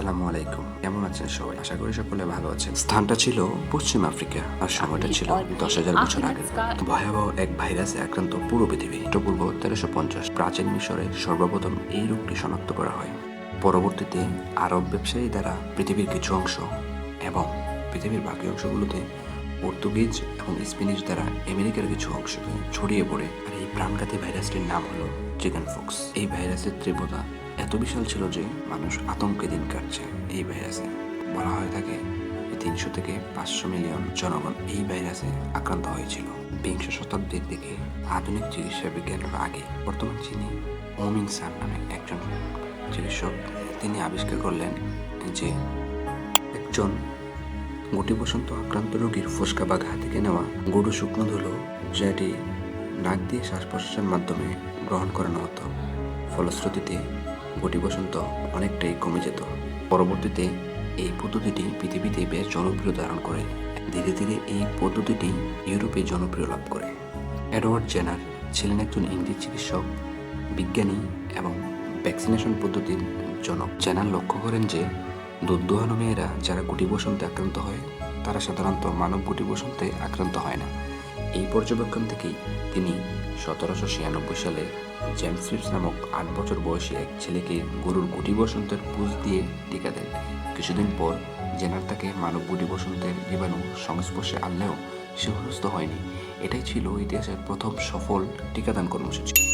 আসসালামু আলাইকুম। কেমন আছেন সবাই? আশা করি সকলে ভালো আছেন। স্থানটা ছিল পশ্চিম আফ্রিকা আর সময়টা ছিল দশ হাজার বছর আগে। ভয়াবহ এক ভাইরাসে আক্রান্ত পুরো পৃথিবী খ্রিস্টপূর্ব তেরোশো পঞ্চাশ। প্রাচীন মিশরে সর্বপ্রথম এই রোগটি শনাক্ত করা হয়। পরবর্তীতে আরব ব্যবসায়ী দ্বারা পৃথিবীর কিছু অংশ এবং পৃথিবীর বাকি অংশগুলোতে পর্তুগিজ এবং স্প্যানিশ দ্বারা আমেরিকার কিছু অংশ ছড়িয়ে পড়ে। আর এই প্রাণঘাতী ভাইরাসটির নাম হলো চিকেন ফক্স এই ভাইরাসের তীব্রতা এত বিশাল ছিল যে মানুষ আতঙ্কে দিন কাটছে এই ভাইরাসে। বলা হয়ে থাকে তিনশো থেকে পাঁচশো মিলিয়ন জনগণ এই ভাইরাসে আক্রান্ত হয়েছিল। বিংশ শতাব্দীর দিকে আধুনিক চিকিৎসা বিজ্ঞানের আগে বর্তমান যিনি ওমিং সান নামে একজন চিকিৎসক, তিনি আবিষ্কার করলেন যে একজন গুটি বসন্ত আক্রান্ত রোগীর ফুসকা বা ঘা থেকে নেওয়া গরু শুকনো ধুলো, যেটি নাক দিয়ে শ্বাস প্রশ্বাসের মাধ্যমে গ্রহণ করানো হতো। ফলশ্রুতিতে গুটি বসন্ত অনেকটাই কমে যেত। পরবর্তীতে এই পদ্ধতিটি পৃথিবীতে বেশ জনপ্রিয় ধারণ করে। ধীরে ধীরে এই পদ্ধতিটি ইউরোপে জনপ্রিয় লাভ করে। এডওয়ার্ড জেনার ছিলেন একজন ইংরেজ চিকিৎসক, বিজ্ঞানী এবং ভ্যাকসিনেশন পদ্ধতির জনক। জেনার লক্ষ্য করেন যে দুধ দোহানো মেয়েরা যারা গুটি বসন্তে আক্রান্ত হয়, তারা সাধারণত মানব গুটি বসন্তে আক্রান্ত হয় না। এই পর্যবেক্ষণ থেকেই তিনি সতেরোশো ছিয়ানব্বই সালে জেমস ফিপস নামক আট বছর বয়সী এক ছেলেকে গরুর গুটি বসন্তের পুজ দিয়ে টিকা দেন। কিছুদিন পর জেনার তাকে মানব গুটি বসন্তের জীবাণু সংস্পর্শে আনলেও সে হয়নি। এটাই ছিল ইতিহাসের প্রথম সফল টিকাদান কর্মসূচি।